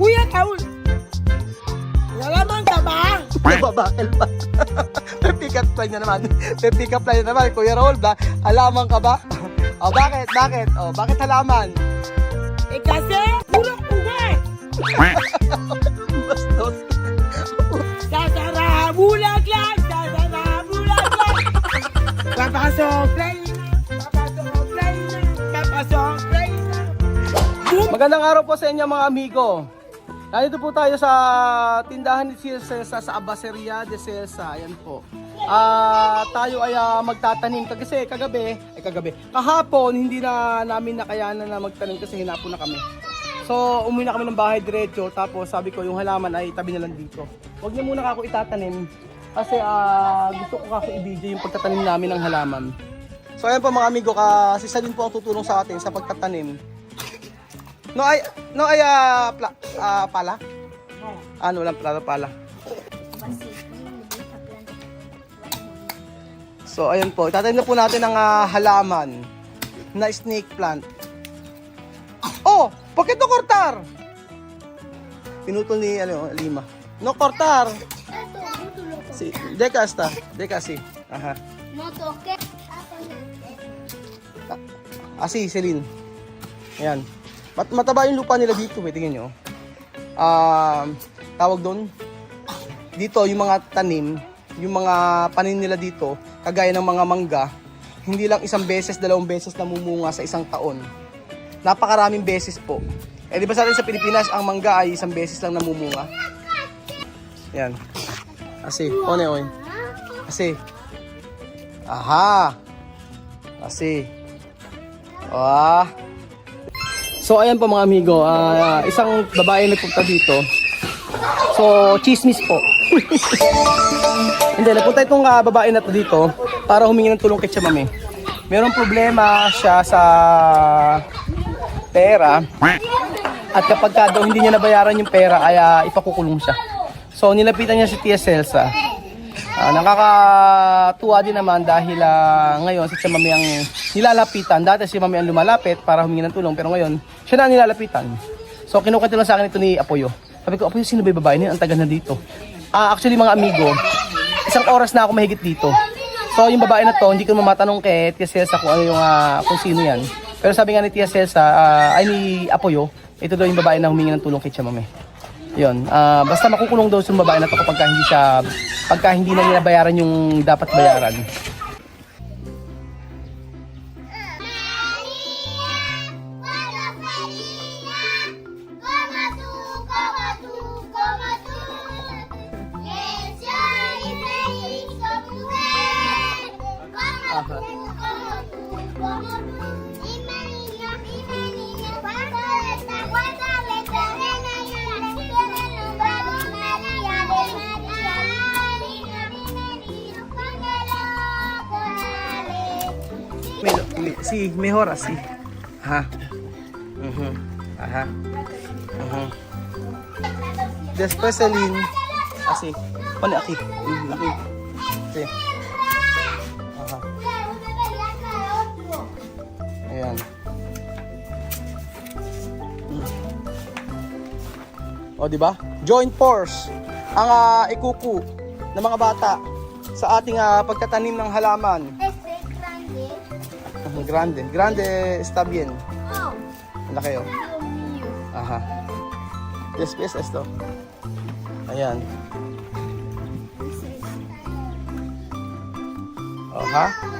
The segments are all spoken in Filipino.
Kuya Raul! Nalaman ka ba? Nababakal pa. May pick-up line na naman. May pick-up line na naman. Kuya Raul, ba? Halaman ka ba? O, bakit? Bakit? O, bakit halaman? Eh kasi, puro ugat! Bastos. Sasara, bulaklak! Sasara, bulaklak! Papasok, play na! Papasok, play na! Papasok, play na! Boom! Magandang araw po sa inyo mga amigo. Nandito po tayo sa tindahan ni Sir sa Abaseria de Celsa. Ayan po. Ah, tayo ay ah, magtatanim kasi kagabi, ay kagabi, kahapon hindi na namin nakayanan na magtanim kasi hinapo na kami. So, umuwi na kami ng bahay diretso tapos sabi ko yung halaman ay tabi na lang dito. Huwag niyo muna ako itatanim kasi ah, gusto ko kasi i-video yung pagtatanim namin ng halaman. So ayan po mga amigo, kasi Salin po ang tutulong sa atin sa pagtatanim. No ay no ay ah, pla, ah, pala. Ano lang pala pala. So ayun po, tatanim na po natin ang ah, halaman na snake plant. Oh, bakit no kortar? Pinutol ni ano, Lima. No kortar. Si Deka esta, Deka si. Aha. No toque. Asi, Celine. Ayan. Mat mataba yung lupa nila dito, eh. Tingnan nyo. Um, tawag doon. Dito, yung mga tanim, yung mga panin nila dito, kagaya ng mga mangga, hindi lang isang beses, dalawang beses namumunga sa isang taon. Napakaraming beses po. Eh, di ba sa atin sa Pilipinas, ang mangga ay isang beses lang namumunga? Yan. Asi, one, oy. Asi. Aha. Asi. Ah. So ayan po mga amigo, ah, isang babae nagpunta dito. So chismis po. Hindi, nagpunta itong ah, babae na to dito para humingi ng tulong kay Chamame. Merong problema siya sa pera at kapag ka daw hindi niya nabayaran yung pera ay ah, ipakukulong siya. So nilapitan niya si Tia Celsa. Ah, nakakatuwa din naman dahil ah, ngayon si Chamami ang nilalapitan. Dati si Mami ang lumalapit para humingi ng tulong pero ngayon siya na nilalapitan. So kinukwento lang sa akin ito ni Apoyo. Sabi ko, Apoyo, sino ba yung babae niya? Ang tagal na dito. Ah, actually mga amigo, isang oras na ako mahigit dito. So yung babae na to, hindi ko mamatanong kay Tia Celsa kung ano yung ah, kung sino yan. Pero sabi nga ni Tia Celsa, ah, ay ni Apoyo, ito daw yung babae na humingi ng tulong kay Chamame. Yun. ah basta makukulong daw yung babae na to kapag ka hindi siya pagka hindi na nila bayaran yung dapat bayaran. Mejora si. Ha. Mhm. Aha. Mhm. Después Celine. Asi. Pani aki. Mhm, Aki. Si. Aha. Ayan. O, di ba? Joint force ang ah, ikuku ng mga bata sa ating ah, pagtatanim ng halaman. Ah, Grande. Grande está bien. Oh. Aha. Yes, yes, esto. Ayan. Oha.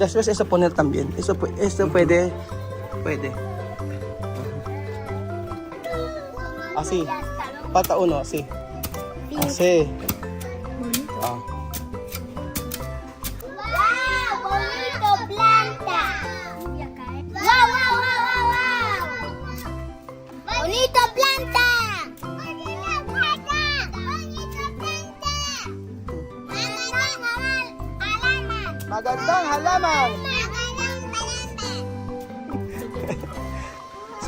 Después eso poner también. Eso, esto puede. Puede. Así. Pata uno, así. Así. Magandang halaman.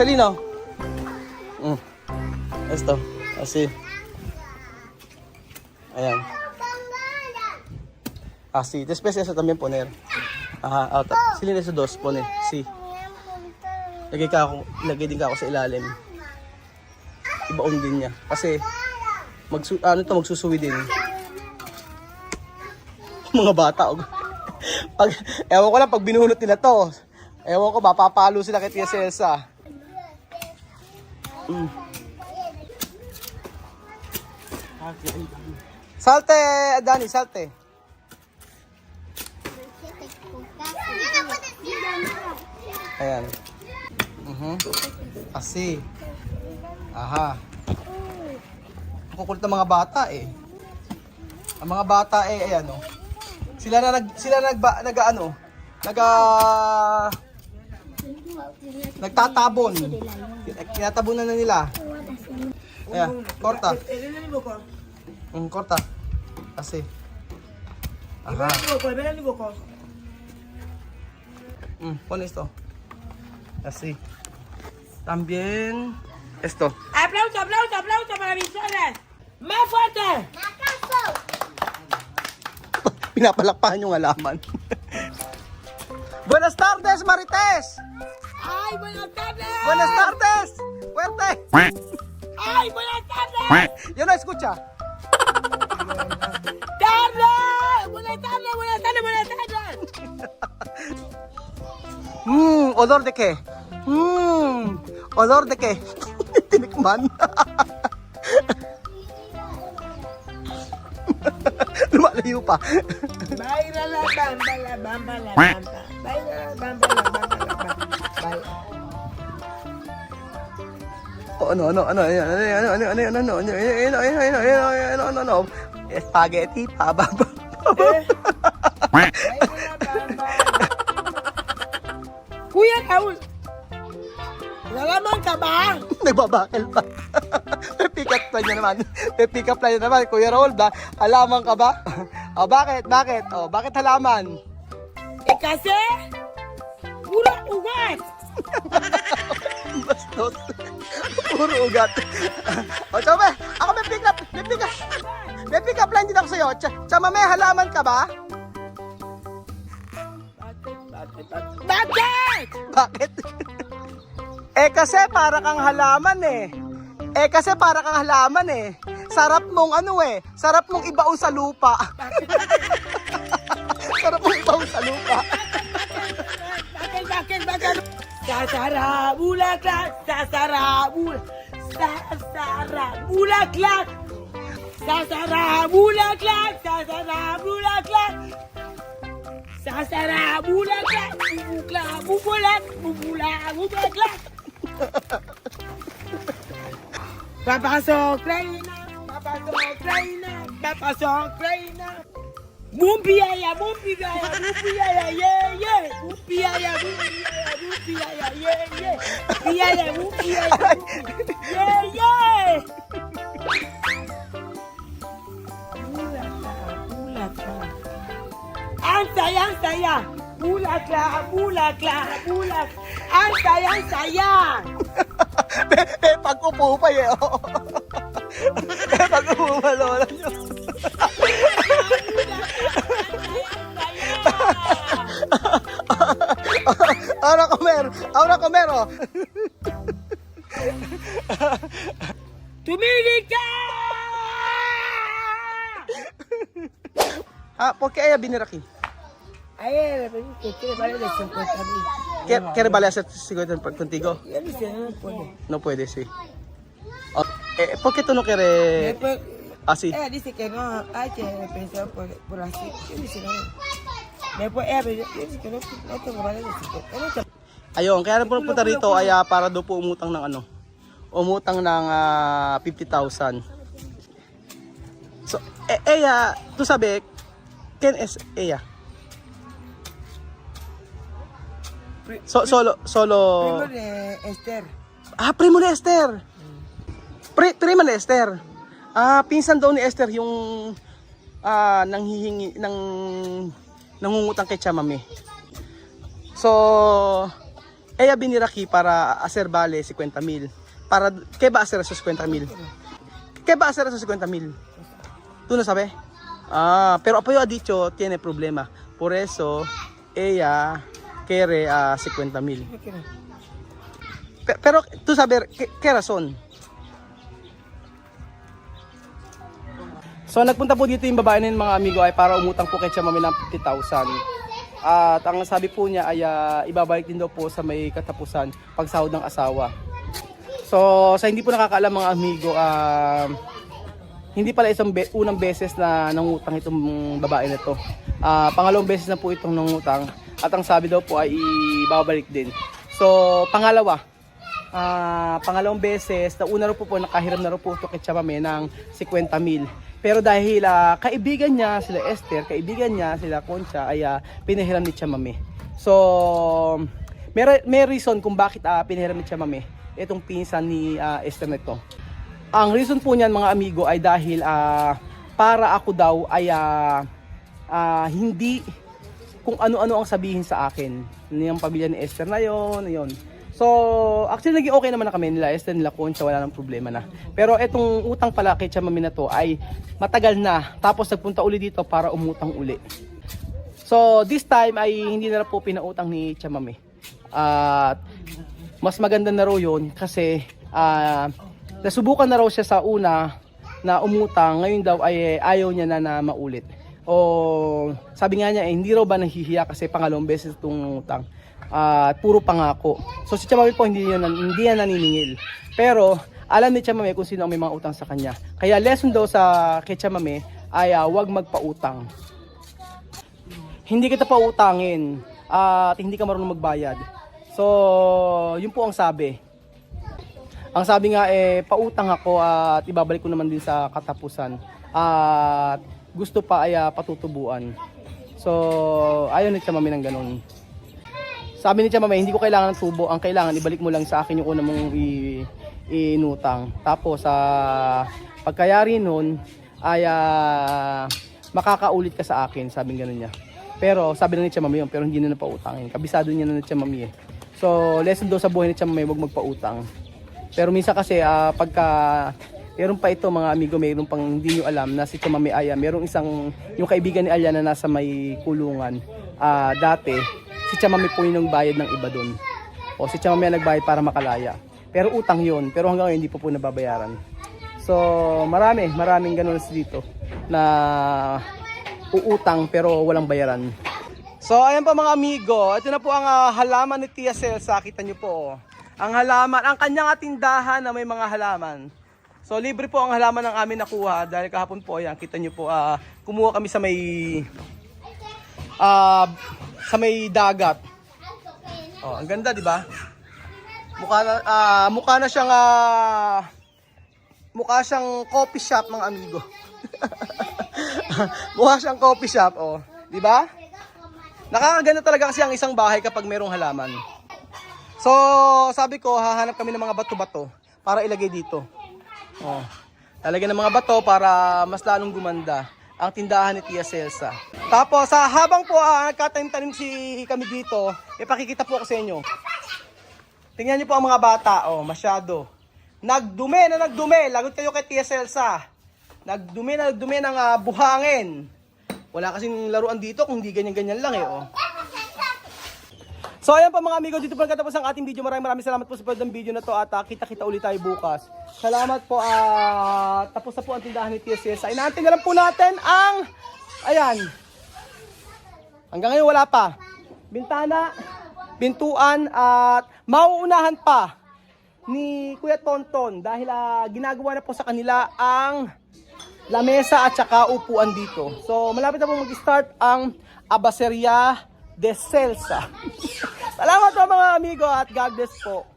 Salino. Mm. Esto. Así. Ayan. Así. Después eso también poner. Aha. Ah, ta- Silin eso dos. Pone. Sí. Lagay ka ako, lagay din ka ako sa ilalim. ibaon din niya. Kasi, magsu ano to, magsusuwi din. Mga bata. oh. Pag, ewan ko lang, pag binunot nila to, ewan ko, mapapalo sila kay Tia Celsa. Mm. Salte, Dani, salte. Ayan. Mhm. Kasi. Aha. Kukulit ng mga bata eh. Ang mga bata eh, ayan oh. Sila na nag, sila nag, nag ano, nag, ah, nagtatabon. Kinatabunan na nila. Ayan, korta. Mm, korta. Kasi. Aha. Mm, pon esto. Así. También esto. Aplauso, aplauso, aplauso para mis solas. Más fuerte. Pinapalakpakan yung halaman. Buenas tardes, Marites! Ay, buenas tardes. Buenas tardes! Fuerte! Ay, buenas tardes. Yo no escucha. Tarde. Buenas tardes, buenas tardes, buenas tardes. Mmm, odor de qué? Mmm, odor de qué? Tinikman. Lumalayo pa. Baila la bamba, la bamba, la bamba. Baila la bamba, la bamba, la bamba. Oh, ano, ano, ano, ano, ano, ano, ano, ano, ano, ano, ano, ano, ano, ano, ano, ano, ano, ano, Spaghetti, pababa. Kuya Raul. Nalaman ka ba? Nagbabakal pa. May pick-up line niya naman. May pick-up line niya naman. Kuya Raul, ba? Halaman ka ba? O, bakit? Bakit? O, bakit halaman? Eh kasi, puro ugat. Bastos. Puro ugat. o, sabi, ako may pick-up. May pick-up. May pick-up line din ako sa'yo. Ch- Chama, may halaman ka ba? Bakit? Bakit? Bakit? Bakit? eh kasi para kang halaman eh. Eh kasi para kang halaman eh. Sarap mong ano eh. Sarap mong ibaon sa lupa. Sarap mong ibaon sa lupa. Bakit? Bakit? Bakit? Sasara bulaklak, sasara bul, sasara bulaklak, sasara bulaklak, sasara bulaklak, sasara bulaklak, bubukla, bubulak, bubula, bubulaklak. Papasok Reina, Papasok Ukraina! Papasok Ukraina! Buong biyaya! Buong biyaya! Buong biyaya! Yeah! Yeah! Buong biyaya! Buong biyaya! Buong biyaya! Yeah! Yeah! Biyaya! Buong biyaya! Yeah! Yeah! Gulat na! Gulat na! Ang saya! Ang saya! Gulat na! Gulat na! Gulat! Ang saya! Ang saya! Pag-upo pa eh! Buwa lola nyo. Ahora comer, ahora comer. Oh. Tumigil ka! Ah, ¿por qué ella vino aquí? Ayer, eh, que quiere valer el 50 mil. ¿Quiere No puede, sí. Oh, eh, ¿Por qué tú no quieres Después, así? ella dice que no hay que pensar por, por así. Yo dice no. Después ella me dice, que no, no tengo vale de 50. No te- Ayun, kaya napunta rito ay ah, para daw po umutang ng ano. Umutang ng ah, 50,000. So, eh, ella, tú sabes, ¿quién es ella? So, solo, solo... Primo de Esther. Ah, primo ni Esther. Pri, primo ni Esther. Ah, pinsan daw ni Esther yung ah nanghihingi ng nangungutang kay Chamame. So, ella venir aquí para hacer vale 50 mil. Para, ¿qué va a hacer esos 50 mil? ¿Qué va a hacer esos 50 mil? ¿Tú no sabes? Ah, pero apoyo ha dicho, tiene problema. Por eso, ella quiere a 50 mil. Pero, tú sabes, ¿qué, qué razón? So nagpunta po dito yung babae yun, mga amigo ay para umutang po kay Chamami ng 50,000. At ang sabi po niya ay ah, ibabalik din daw po sa may katapusan pagsahod ng asawa. So sa hindi po nakakaalam mga amigo, ah, hindi pala isang be- unang beses na nangutang itong babae na to. Ah, pangalawang beses na po itong nangutang at ang sabi daw po ay ibabalik din. So pangalawa, ah pangalawang beses, na una rin po po nakahiram na rin po ito kay Chamame ng 50 mil. Pero dahil ah, kaibigan niya, sila Esther, kaibigan niya, sila Concha, ay ah, pinahiram ni Chamame. So, may, may reason kung bakit ah, pinahiram ni Chamame itong pinsan ni ah, Esther na ito. Ang reason po niyan mga amigo ay dahil ah, para ako daw ay ah, ah, hindi kung ano-ano ang sabihin sa akin. Yung pamilya ni Esther na yon, yon. So, actually naging okay naman na kami nila Esther, nila Concha, wala nang problema na. Pero etong utang pala kay Chamami na to ay matagal na. Tapos nagpunta uli dito para umutang uli. So, this time ay hindi na po pinautang ni Chamami. At mas maganda na raw yun kasi ah, nasubukan na raw siya sa una na umutang. Ngayon daw ay ayaw niya na na maulit. O sabi nga niya eh, hindi raw ba nahihiya kasi pangalawang beses itong utang. At puro pangako. So si Chamami po hindi yan, hindi yan naniningil. Pero alam ni Chamami kung sino ang may mga utang sa kanya. Kaya lesson daw sa kay Chamami ay ah, wag magpautang hindi kita pautangin at hindi ka marunong magbayad. So, yun po ang sabi. Ang sabi nga eh, pautang ako at ibabalik ko naman din sa katapusan. At gusto pa ay ah, patutubuan. So, ayaw ni Chamami ng ganun. Sabi ni Chamami, hindi ko kailangan ng tubo. Ang kailangan, ibalik mo lang sa akin yung una mong inutang. Tapos, sa pagkayari nun, ay ah, makakaulit ka sa akin. Sabi ganun niya. Pero sabi na ni Chamami yun, pero hindi na napautangin. Kabisado niya na ni Chamami eh. So, lesson daw sa buhay ni Chamami, huwag magpautang. Pero minsan kasi, ah, pagka, meron pa ito mga amigo, meron pang hindi nyo alam na si Chamami Aya, merong isang, yung kaibigan ni Alya na nasa may kulungan, ah, dati, si Chamami po yung bayad ng iba doon. O si Chamami ang nagbayad para makalaya. Pero utang yon pero hanggang ngayon hindi po po nababayaran. So, marami, maraming ganun dito na uutang pero walang bayaran. So, ayan pa mga amigo. Ito na po ang ah, halaman ni Tia Celsa. Kita nyo po. oh. Ang halaman, ang kanyang tindahan na may mga halaman. So, libre po ang halaman ng amin nakuha. Dahil kahapon po, ayan, kita nyo po, ah, kumuha kami sa may ah, sa may dagat. Oh, ang ganda, di ba? Mukha na, ah, mukha na siyang ah, mukha siyang coffee shop mga amigo. mukha siyang coffee shop, oh. Di ba? Nakakaganda talaga kasi ang isang bahay kapag merong halaman. So, sabi ko, hahanap kami ng mga bato-bato para ilagay dito. Oh. Lalagyan ng mga bato para mas lalong gumanda ang tindahan ni Tia Celsa. Tapos, sa habang po ah, nagkatanim-tanim si kami dito, ipakikita po ako sa inyo. Tingnan niyo po ang mga bata, oh, masyado. Nagdumi na nagdumi, lagot kayo kay Tia Celsa. Nagdumi na nagdumi ng ah, buhangin. Wala kasing laruan dito kung hindi ganyan-ganyan lang eh, oh. So ayan pa mga amigo, dito pa katapos ang ating video. Maraming maraming salamat po sa panood ng video na to at ah, kita-kita ulit tayo bukas. Salamat po at tapos na po ang tindahan ni TSS. Ay natin na po natin ang ayan. Hanggang ngayon wala pa. Bintana, pintuan at mauunahan pa ni Kuya Tonton dahil ah, ginagawa na po sa kanila ang lamesa at saka upuan dito. So malapit na po mag-start ang Abaseria de Celsa. Salamat po mga amigo at God bless po.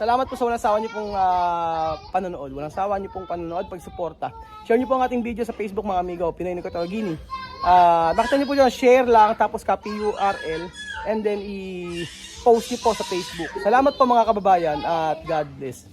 Salamat po sa walang sawa niyo pong ah, panonood. Walang sawa niyo pong panonood, pagsuporta. Share niyo po ang ating video sa Facebook mga amigo, Pinoy ni Kotawagini. Ah, bakit niyo po dyan, share lang, tapos copy URL, and then i-post niyo po sa Facebook. Salamat po mga kababayan at God bless.